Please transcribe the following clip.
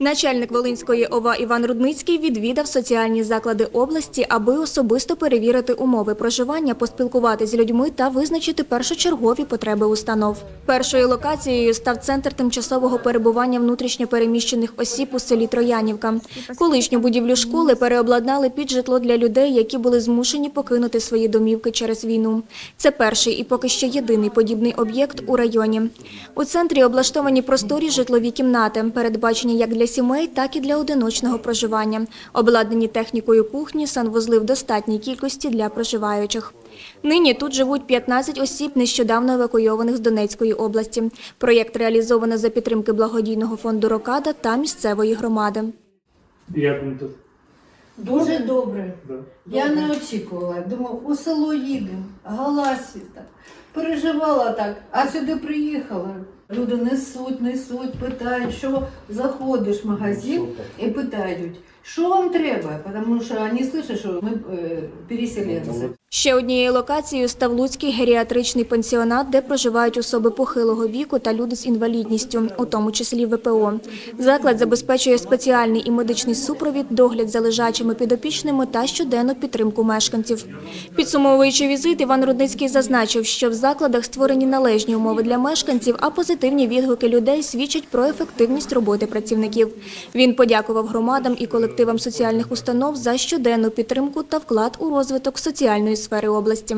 Начальник Волинської ОВА Іван Рудницький відвідав соціальні заклади області, аби особисто перевірити умови проживання, поспілкуватися з людьми та визначити першочергові потреби установ. Першою локацією став центр тимчасового перебування внутрішньопереміщених осіб у селі Троянівка. Колишню будівлю школи переобладнали під житло для людей, які були змушені покинути свої домівки через війну. Це перший і поки що єдиний подібний об'єкт у районі. У центрі облаштовані просторі житлові кімнати, передбачені як для сімей, так і для одиночного проживання. Обладнані технікою кухні, санвузли в достатній кількості для проживаючих. Нині тут живуть 15 осіб, нещодавно евакуйованих з Донецької області. Проєкт реалізовано за підтримки благодійного фонду «Рокада» та місцевої громади. Як вам тут? Дуже добре. Да. Я не очікувала. Думав, у село їдемо, галасі так. Переживала так, а сюди приїхала. Люди несуть, несуть, питають, що заходиш в магазин і питають, що вам треба, тому що вони слышать, що ми е, переселенці. Ще однією локацією став Луцький геріатричний пансіонат, де проживають особи похилого віку та люди з інвалідністю, у тому числі ВПО. Заклад забезпечує спеціальний і медичний супровід, догляд за лежачими підопічними та щоденну підтримку мешканців. Підсумовуючи візит, Іван Рудницький зазначив, що в закладах створені належні умови для мешканців, а позитивні відгуки людей свідчать про ефективність роботи працівників. Він подякував громадам і колективам соціальних установ за щоденну підтримку та вклад у розвиток соціальної сфери області.